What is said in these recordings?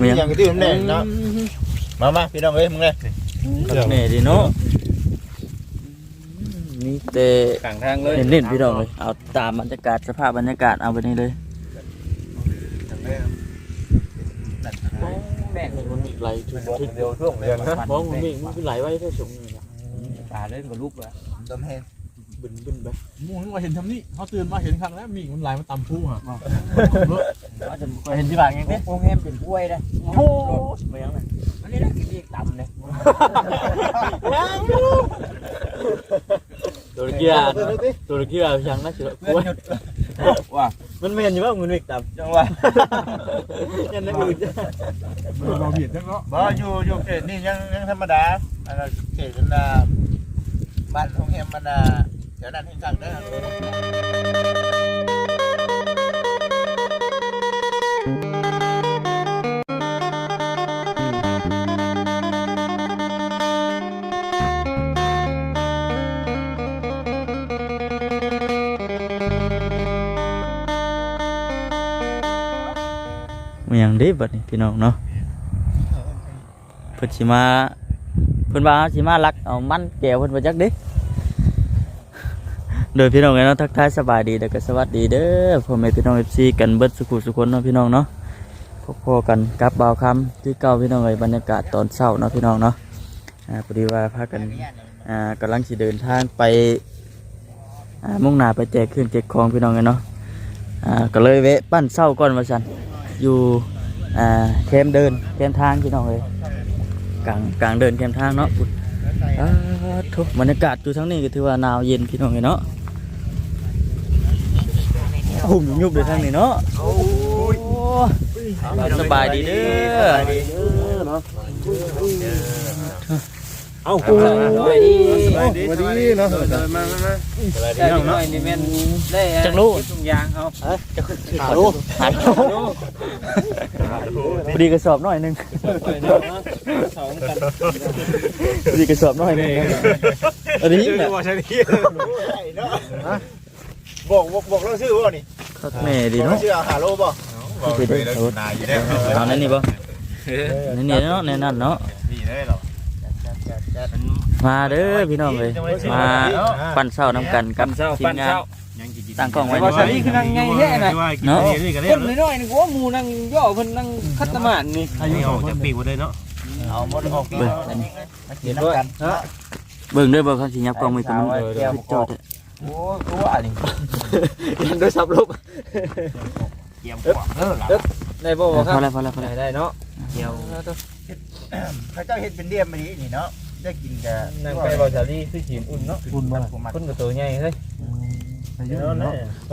มีหยังอย่างที่ผมเนี่ยเนาะมามาพี่น้องเอ้ยมึงเลยคักแน่ดีเนาะมีแต่กลางทางเลยเน้นๆพี่น้องเลยเอาตามบรรยากาศสภาพบรรยากาศเอาไปนี่เลยแม่งมันไหลทุกทุกเดียวช่วงเดือนนะมองมันมีมันไหลไว้แค่สูงนี่นะป่าเล่นกับลูกแล้วต้มแห้ง บึนบึนไปมูนึกว่าเห็นทำนี่เขาตื่นมาเห็นครั้งแล้วมีมันไหลมาตำผู้อะว่าจะเคยเห็นที่บ้านไงพวเพ่กพวกแฮมเป็นกล้วยนะโอ้โหไม่ยังเลยอันนี้นะกินอีกต่ำเลยตัวเกียร์ตัวเกียร์ยังน่าจะกลัวว่ามันไม่เห็นอยู่ว่ามันวิกต่ำจังหวะยันนั่นอื่นเราเบียดจังเนาะบ่อยู่อยู่เขตนี่ยังยังธรรมดาอันนั้นเขตมันน่ะบ้านของแฮมมันน่ะ เดี๋ยวนั้นให้สั่งเด้อมันยังดีบัดนี้พี่น้องเนาะเพิ่นสิมาเพิ่นว่าสิมาลักเอามันแก้วเพิ่นบ่จักเด้ โดยพี่น้องเนาะทักทายสบายดีแล้วก็สวัสดีเด้อพ่อแม่พี่น้อง FC กันเบิดสุขุสุคนเนาะพี่น้องเนาะพบกันกับบ่าวคำที่เก่าพี่น้องเอ้ยบรรยากาศตอนเช้าเนาะพี่น้องเนาะอ่าพอดีว่าพากันอ่ากำลังสิเดินทางไปอ่ามุ่งหน้าไปแจกเครื่องแจกของพี่น้องเอ้ยเนาะอ่าก็เลยแวะปั้นเช้าก่อนว่าซั่นอยู่อ่าแคมเดินแคมทางพี่น้องเลยกลางกลางเดินแคมทางเนาะอุ๊ยอ่าทุกบรรยากาศอยู่ทั้งนี้ก็ถือว่าหนาวเย็นพี่น้องเลยเนาะ หุ่มยุบเลยทางนี้เนาะโอ้สบายดีเด้อเอาปูสวัสดีวันนี้เนาะมามามาสวัสดีน้อยนี่แม่นได้จักรู้ทุกยางเขาหาลูกหาลูกพอดีกระสอบหน่อยหนึงสองกันพอดีกระสอบหน่อยหนึงอันนี้แหละว่าใช่ดิ บอกบอกบอกเราชื่อว่านี่คักแน่ดีบอกเราเนาะชื่อหาโลบ่ไปดูเอานายอยู่แล้วเอานั่นนี่บ่นั่นนี่เนาะแน่นั่นเนาะนี่เลยเหรอมาเด้อพี่น้องเลยมาปั่นเช้าน้ำกันกับเช้าทีปั้มนงานเช้าตั้งกล้องไว้แต่ว่าสาลีคือนั่งไงแท้น่ะเนาะคนน้อยๆนี่กูว่าหมูนั่งย่อเพิ่นนั่งคัตตะมานนี่นี่ออกจากปีกหมดเลยเนาะเอาหมดออกเบิ่งเห็นกันเบิ่งเด้อเบิ่งเขาสิยับกล้องมือกับมันจอด โอ้ตัวอันนี้ยังด้วยซับลบเกี่ยมกว่าเออหลังได้บ่พบ่ครัอบแล้วพอแล้วพอได้แล้วได้เนาะเกี่ยวเขาเจ้าเห็ดเป็นเดียมมานี้นี่เนาะได้กินกับนั่งไปบ่สาลีคือขีนอุ่นเนาะคุณบ่ผมมักคนก็ตัวใหญ่เฮ้ย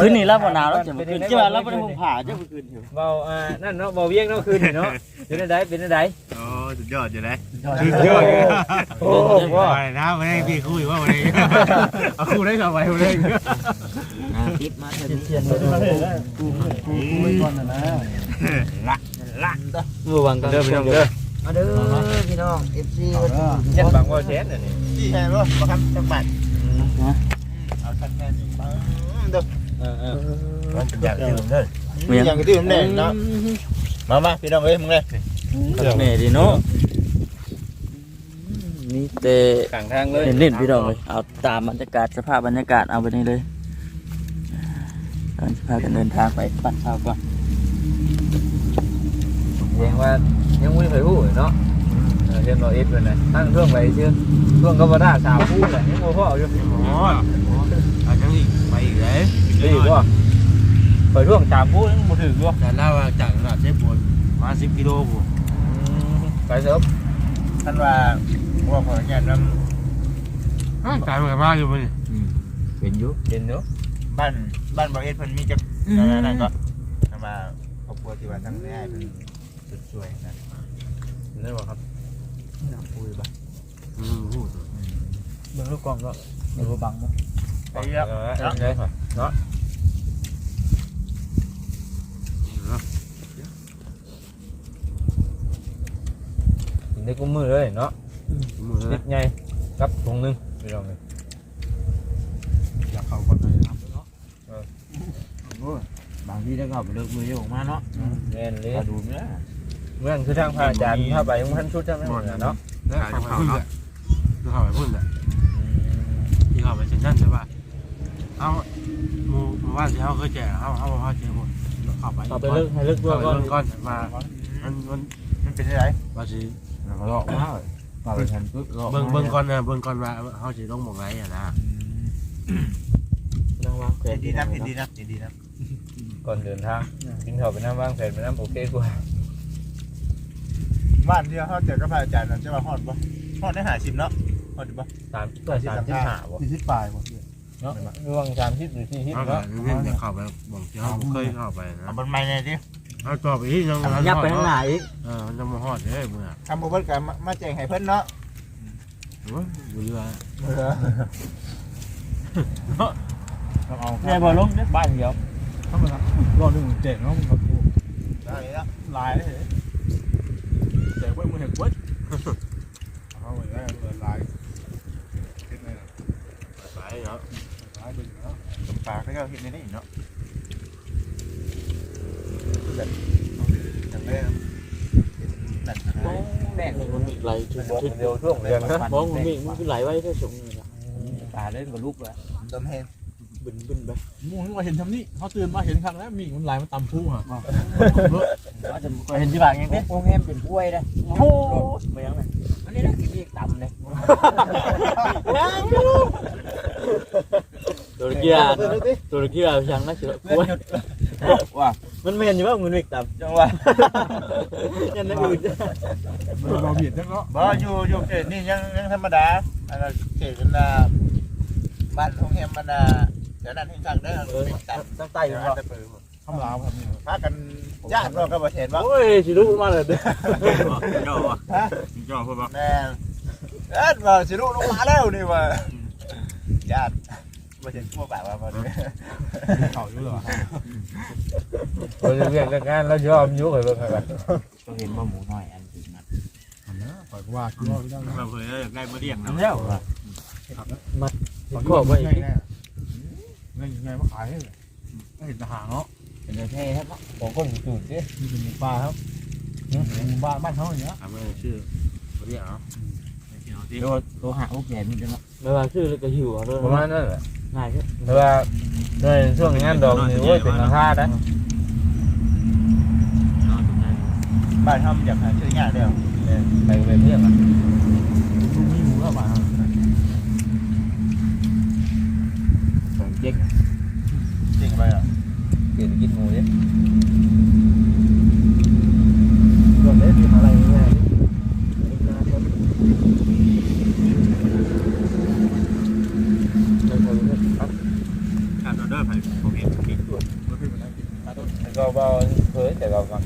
คืนนี้รับบ่หนาวแล้วจะมาคืนที่ว่ารับบ่ได้ห่มผ้าจะมาคืนอยู่เบาอ่านั่นเนาะเบาเวียงเนาะคืนนี่เนาะเป็นได้เป็นได้โอ้ สุดยอดอยู่เลยสุดยอดโอ้โหว่านะไม่ได้พี่คุยว่าวันนี้เอาคู่ได้กับไปเลยติดมาเถอะเทียนๆมาคุยก่อนนะนะเมื่อวานก็เด้อพี่น้องเด้อมาเด้อพี่น้อง FC เจ็ดบางว่าแสนน่ะนี่ที่แทนว่าบ่ครับจังบัดเอาทักแน่นี่เด้อเออเออมันเป็นอย่างอื่นเด้ออย่างที่ผมเนี่ยเนาะมามาพี่น้องเอ้ยมึงเลย แน่ดีเนาะนี่แต่กลางทางเลยเน้นๆพี่น้องเลยเอาตามบรรยากาศสภาพบรรยากาศเอาไปนี่เลยตอนจะพากันเดินทางไปปั่นเช้าก่อนยังว่ายังไม่เคยพูดเนาะเออเรียนรอเอฟเลยนะตั้งเครื่องไปชื่อเครื่องก็บ่ได้สาวพูดแหละยังบ่พออยู่อ๋ออาจจะอีกไปอีกเลยดีกว่าไปช่วงสามพูดยังบ่ถึงด้วยแต่ล่าจากตลาดเชฟบนมาสิบกิโลบุไปเสิร์ฟท่านว่าว่าขออนุญาตนกลายเป็นบ้านอยู่มั้ยเป็นอยู่เป็นอยู่ำบ้านบ้านบ่เอ็ดเพิ่นมีจักนั่นก็ท่านว่าคร อบครัวที่ว่าทั้งแม่เพิ่นสุดสวยนะนั่นบ่ครับคุยบ่เบิ่งลูกกล้องก็เดี๋ยวบังมั้งไปเยอะเออได้ค่ะเนาะกินได้กุ้มมือเลยเนาะติดไงกับถุงนึงไปลองเลยอยากเข้าคนไหนครับบางทีได้เข้าไปเลิกมือออกมาเนาะแน่นเลย มาดูเนี่ยมเมืองคือทางพระอาจารย์ถ้าไปของท่านชุดใช่ไหมเนาะแล้วเข้าไปพุ่นเลยแล้วเข้าไปพุ่นเลยที่เข้าไปเซ็นทรัลใช่ป่ะเอาหมู่หมู่บ้านที่เขาเคยแจกเขาเขาเขาเจอหมดเข้าไปเอาไปเลิกให้เลิกเข้าตัวไปก่อนเบิ่งก่อนมามันมันมันเป็นยังไงว่าสิ มาหลอกมามาเป็นท่านชุดหลอกเบิ่งเบิ่งก่อนนะเบิ่งก่อนว่าเขาสิลงหม่องไหนอะนะนั่งวางแผเห็นนดีนะเห็นดีนะเห็นดีนะก่อนเดินทางกินข้าวไปน้ำว่างแผนไปน้ำโอเคกว่าบ้านที่เขาเจอกับพระอาจารย์นั่นจะว่าฮอดบ่ฮอดได้หาชิมเนาะฮอดดีบ่ สามสามที่หาบ่สี่สิบปลายหมดเนาะร่วงสามที่หรือที่ที่เขาก็เนาะ เล่นจะเข้าไปบ่งที่เขาบ่เคยเข้าไปนะเอาบนไม้แน่ดิ เอาต่อไปที่ยังยับไปข้างหน้าอีกเออมันจะมาฮอดเด้อมื้อทำบ่เบิดกันมาแจ้งให้เพิ่นเนาะโอ้ยบ่เรือต้องเอาแน่บ่ลงเด้อบ้านเดียวเข้ามาละรอหนึ่งเจ็ดเนาะมันก็ได้แล้วลายเลยเจ็ดไว้มือเห็นเว้ยเอาไว้ได้ลายเห็นไหมล่ะไปเนาะลายเป็นแล้วปากก็เห็นในนี้เนาะ จังเลยนั่นโอ้แม่นี่มันมีไหลถึงถึงเดียวช่วงเดือนะมองมันมีมันไหลไว้แค่สูงนี่ล่ะตาเล่นกับลูกแล้วดมเห็นบึนบึนไปมูนึกว่าเห็นทำนี่เขาตื่นมาเห็นครั้งแล้วมีมันลายมันตำผู้ฮะเห็นที่บ้านยังเด้โรงแรมเป็นกล้วยได้โอ้โหไม่ยังไงอันนี้นะกินอียกต่ำเลยตัวเกียร์ตัวเกียร์ยังน่าเชื่อกล้วย ว่ามันไม่เห็นอยู่ว่ามันอีกต่ำจังหวะยันนั่นอื่นมันเราเบียดจังเนาะบ่อยู่อยู่เขตนี่ยังยังธรรมดาอันนั้นเขตกันนะบ้านของแฮมมันน่ะเดี๋ยวนั้นให้ฟังเด้อตัดตั้งใต้เดี๋อยวยู่อันว่าจะเปิดทำลาวครับนี่พากันญาติเราก็บ่เห็นว่าโอ้ยสิรู้มาเลยเด้อเจ้าอะฮะเจ้าเพิ่นบ่แม่เอ็ดว่าสิลูกลงมาแล้วนี่ว่าญาติบ่เห็นพวกแบบว่าบ่ได้ เข่าอยู่เหรอเราจะเรียกงานแล้วยอมยุ่งเลยเบิ่งกันต้องเห็นว่าหมูน้อยอันจริงนะปล่อยว่าคือว่าได้เราเคยได้มาเรียกอันะนแล้วมัดก็ก็ไม่ไว้แน่แน่ไงมาขายให้เห็นทหารเนาะเป็นเท่ครับของคนจุดสินี่เป็นหมูป่าครับหมูบ้านบ้านเขาอย่างเงี้ยถามว่าชื่อเรียกเนาะ ตัวตัวหาโอเคมันจะเนาะไม่ว่าชื่อแล้วก็หิวอะด้วยประมาณนั้นแหละง่ายแค่แต่ว่าในช่วงงานดอกนี่โอ้ยเป็นราคานะบ้านเฮาอยากหาชื่อยากแล้วไปเป็นเรื่องอะลูกมีหมูแล้วป่าสองเจ๊กจริงไปอะเกี่ยวกับกินหมูเนี่ย รวมได้ที่อะไรง่าย ขาดออเดอร์ไปผมเห็นคิดด้วย แล้วพี่เป็นอะไรกิน แล้ว ก็เบาเผยแต่เราก็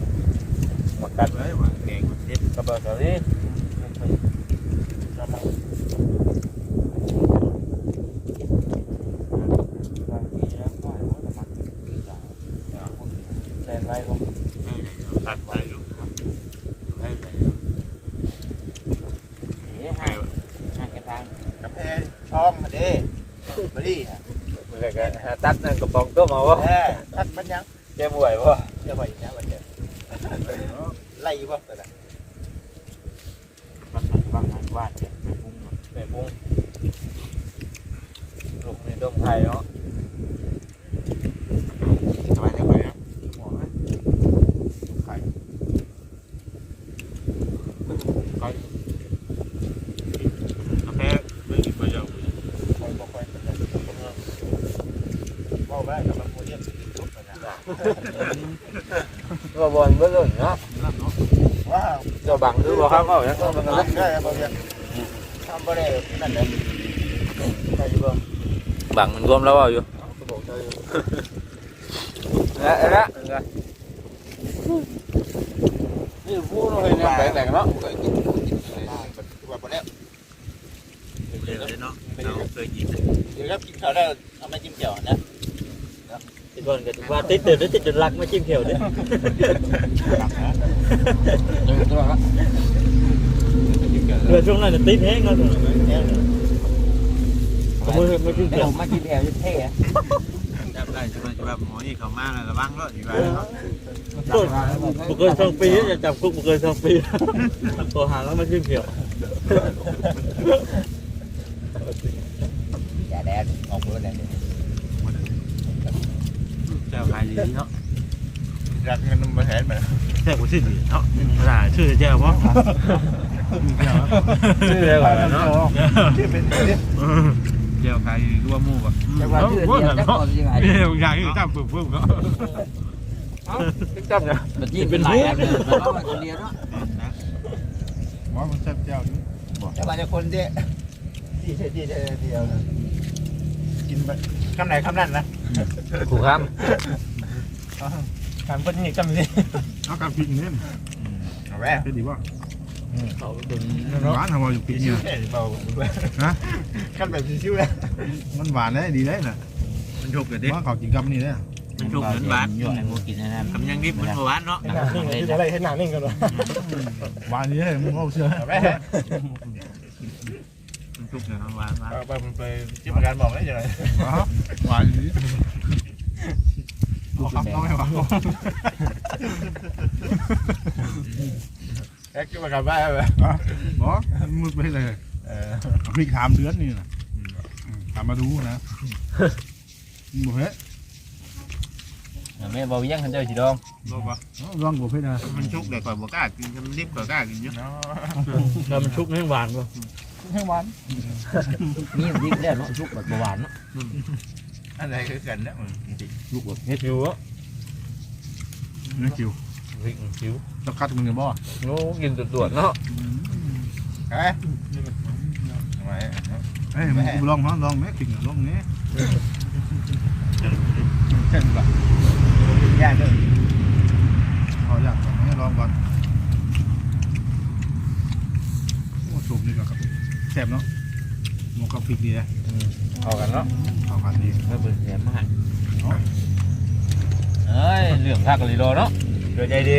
หมักกัดไว้ว่าแกงมันเฮ็ดกระเป๋าสาลีแรงไรผมตัดไปลูกให้ไปเฮ้ยห่างห่างกันทางกาแฟช่องเด้บ่ดีฮะเลยก็ตัดนั่นกระป๋องต้มเอาวะแท้ทักมันยัง แกบวยป่ะเดี๋ยวไปนะบัดเดี๋ยวไล่บ่แต่ละบางหันบางหันวาดเป็นปุ้งไปปรุงลูกนี่ต้มไทยเนาะ สบายใจไปนะ หมอไหมไข่ กาแฟไม่กินประโยชน์ คอยบ่ค่อยเป็นไรเว้าไปกับมันบ่เรียกสิทุก นะก็บอลเบื้องเนาะว้าวเจ้าบังดูบ่ครับเอาอย่างนั้นมันก็ได้บ่เรียกทำบ่ได้นั่นเด้ได้อยู่บ่บังมันรวม แล้วเอาอยู่นะนะนี่พูดเลยเนี่ยแบ่งๆเนาะเคยกินกินว่าบ่แล้วเลยเนาะเราเคยกินเดี๋ยวครับกินข้าวได้เอามาจิ้มแจ่วนะที่ก่อนก็ว่าติดตื่นติดจนรักไม่จิ้มเขียวด้วยยังตัวครับเพื่อช่วงนั้นติดแห้งแล้วมือไม่จิ้มเขียวมากินแอลเท่ได้จะมาจะแบบหมอนี่เขามาแล้วระวังแล้วอยู่ว่าบุกเกินสองปีจะจับคุกบุกเกินสองปีตัวหางแล้วมันขึ้นเขียวอย่าแดดออกมือแดด เจ้าขายดีเนาะรักเงินมาแทนมาแท้กูชื่อดีเนาะเวลาชื่อเจ้าบ่ชื่ออะไรก่อนเนาะที่เป็นที่เจ้าขายรัวหมู่บ่แต่ว่าชื่อเดียวจะก่อนยังไงเอ้ยบางอย่างที่จับปึ้มๆเนาะจับเนี่ยมันยิ่งเป็นหลายอันเลยมันก็มาคนเดียวเนาะว่ามันแซ่บเจ้านี่แต่ว่าจะคนเดียวที่ที่ที่เดียวกินไปคำไหนคำนั้นนะ ขู่ข้ามการเพิ่นนี่จำสิเอาการพริกเนี่ยเอาแม่เป็นดีป่ะเขาเป็นหวานทำไมอยู่พริพี่กชิเนี่วยเบาด้วยฮะขั้นแบบพี่ชิวเลยมันหวานได้ดีได้น่ะมันถูกกันดิว่าเขากินกับนี่ได้มันชุกเหมือนหวานอยู่ไอ้โมกินนั่นนะทำยังดิบมันหวานเนาะนี่อะไรให้หนานิ่งกันวะหวานนี่ได้มึงเอาเชื่อ แม่มันชุกเนี่ยหวานหวานไปไปจิ้มประกันบอกได้ยังไงหวานนี่เอาครับเอาไม่หวานแอ๊กจิ้มประกันบ้าไหมบอกมึงไปเลยเออพริกถามเดือนนี่นะถามมาดูนะบุเพ่แม่บอกยังขันเจ้าสีดองบ่บ่ลองบุเพ่นะมันชุกเลยก่อนบ่กล้ากินมันดิบก็กล้ากินเยอะเนาะแล้วมันชุกให้หวานป่ะ ให้หวานนี่ดิบแล้วเนาะชุกแบบหวานเนาะอะไรคือกันนะมึงจริงชุกแบบเฮ็ดอยู่อะนี่คิวพริกคิ้วจะคัดมึงเนี่ยบ่โอ้กินตรวจเนาะเฮ้ยทำไมเอ้ยมึงลองลองแม่กินลองนี้เช่นแบบยากเลยเอาอยากลองให้ลองก่อนโอ้สูบนี่ก็ แซ่บเนาะหมกกับพริกดีเลยเอากันเนาะเอากันดีไม่เป็นแถมมาให้เอ้ยเหลื่อมทักกันเลยเนาะเกิดใจดี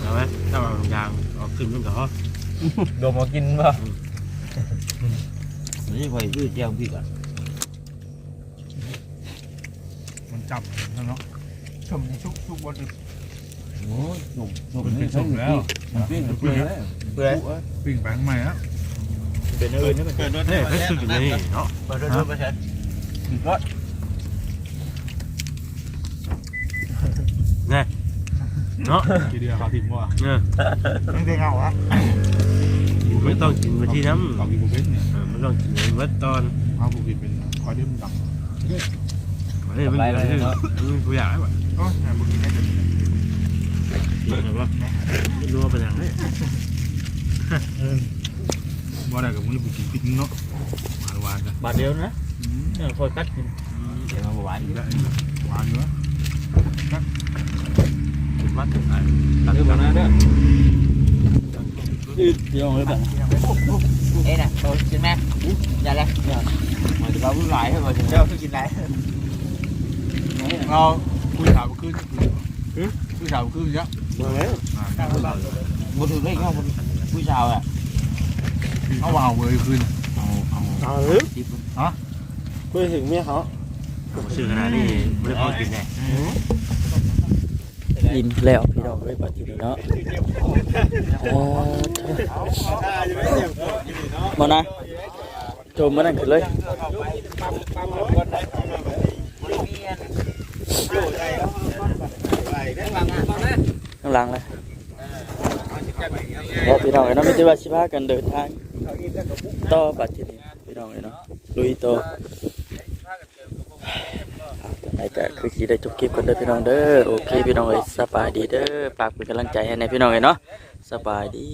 เอาไหมถ้าเอายางออกขึ้นมันก็โดมมากินป่ะนี่คอยยืดแจ้งพี่ก่อนมันจับเนาะชมชุกชุกบนโอ้ยหนุ่มหนุ่มมันนี่สุกแล้วมันปิ้งเปื่อยเลย เปื่อยปิ้งไปข้างในอะเป็นอื่นนี่มันเกิดรถเฮ้ยเฮ้ยสุดเลยเนาะเปิดรถรถไปเช็ดรถเนาะกี่เดือนเขาถิ่มว่าเนี่ยไม่ได้เงาอะไม่ต้องกินไปที่น้ำเขากินบุฟเฟ่ต์เนี่ยไม่ต้องกินเมื่อตอนเอาบุฟเฟ่ต์เป็นคอยเดิมดังเฮ้ยมันคือมันผู้ใหญ่แบบก็งานบุญได้จนว่าไม่รู้ว่าเป็นยังไง ว่าอะไรกับมึงไปกินพริกเนาะหวานหวานกันบาทเดียวนะเนี่ยคอยกัดกินเดี๋ยวมาหวานหวานอยู่นะกินมัดถึงไอ้ตัดกันนะเด้ออืดเดียวเลยแบบเอ้น่ะโตกินไหมอย่าเลยมันจะเอาผู้หลายให้มาถึงเจ้าคือกินไหนเราคุยถามขึ้นคุยถามขึ้นเยอะบนถึงได้ก็บน ผู้ชายอะเขาว่าเอาเว้ยขึ้นเอาเอาเอาหรือทิปคุยถึงเมียเขาชื่อขนาดนี้ไม่ได้พอกินแน่อิ่มแล้วพี่น้องเลยบัดทีนี้เนาะเออมานะโจมมานั่นขึ้นเลยข้างหลังเลย แล้วพี่น้องเอ้นาะไม่ใช่ว่าสิพากันเดินทางต่อบัดทีนี้พี่น้องเอ้ยเนาะลุยต่อไหนก็คือสีได้จบคลิปกันเด้อพี่น้องเด้อโอเคพี่น้องเอ้ยสบายดีเด้อฝากเป็นกำลังใจให้ในพี่น้องเอ้ยเนาะสบายดี